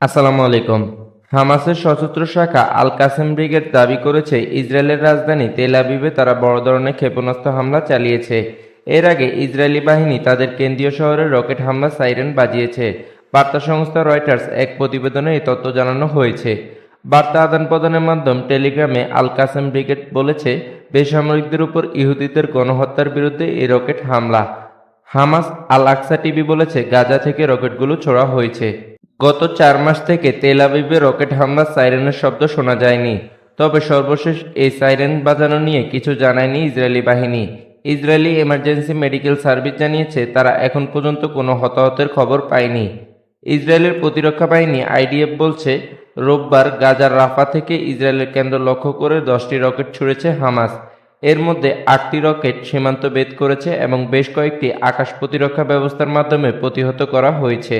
আসসালামু আলাইকুম। হামাসের সশস্ত্র শাখা আল কাসেম ব্রিগেড দাবি করেছে, ইসরায়েলের রাজধানী তেল আবিবে তারা বড় ধরনের ক্ষেপণাস্ত্র হামলা চালিয়েছে। এর আগে ইসরায়েলি বাহিনী তাদের কেন্দ্রীয় শহরে রকেট হামলা সাইরেন বাজিয়েছে। বার্তা সংস্থা রয়টার্স এক প্রতিবেদনে এই তথ্য জানানো হয়েছে। বার্তা আদান প্রদানের মাধ্যম টেলিগ্রামে আল কাসেম ব্রিগেড বলেছে, বেসামরিকদের উপর ইহুদিদের গণহত্যার বিরুদ্ধে এই রকেট হামলা। হামাস আল আকসা টিভি বলেছে, গাজা থেকে রকেটগুলো ছোড়া হয়েছে। গত চার মাস থেকে তেল আবিবে রকেট হামলার সাইরেনের শব্দ শোনা যায়নি। তবে সর্বশেষ এই সাইরেন বাজানো নিয়ে কিছু জানায়নি ইসরায়েলি বাহিনী। ইসরায়েলি এমার্জেন্সি মেডিকেল সার্ভিস জানিয়েছে, তারা এখন পর্যন্ত কোনো হতাহতের খবর পায়নি। ইসরায়েলের প্রতিরক্ষা বাহিনী আইডিএফ বলছে, রোববার গাজার রাফা থেকে ইসরায়েলের কেন্দ্র লক্ষ্য করে দশটি রকেট ছুড়েছে হামাস। এর মধ্যে আটটি রকেট সীমান্ত ভেদ করেছে এবং বেশ কয়েকটি আকাশ প্রতিরক্ষা ব্যবস্থার মাধ্যমে প্রতিহত করা হয়েছে।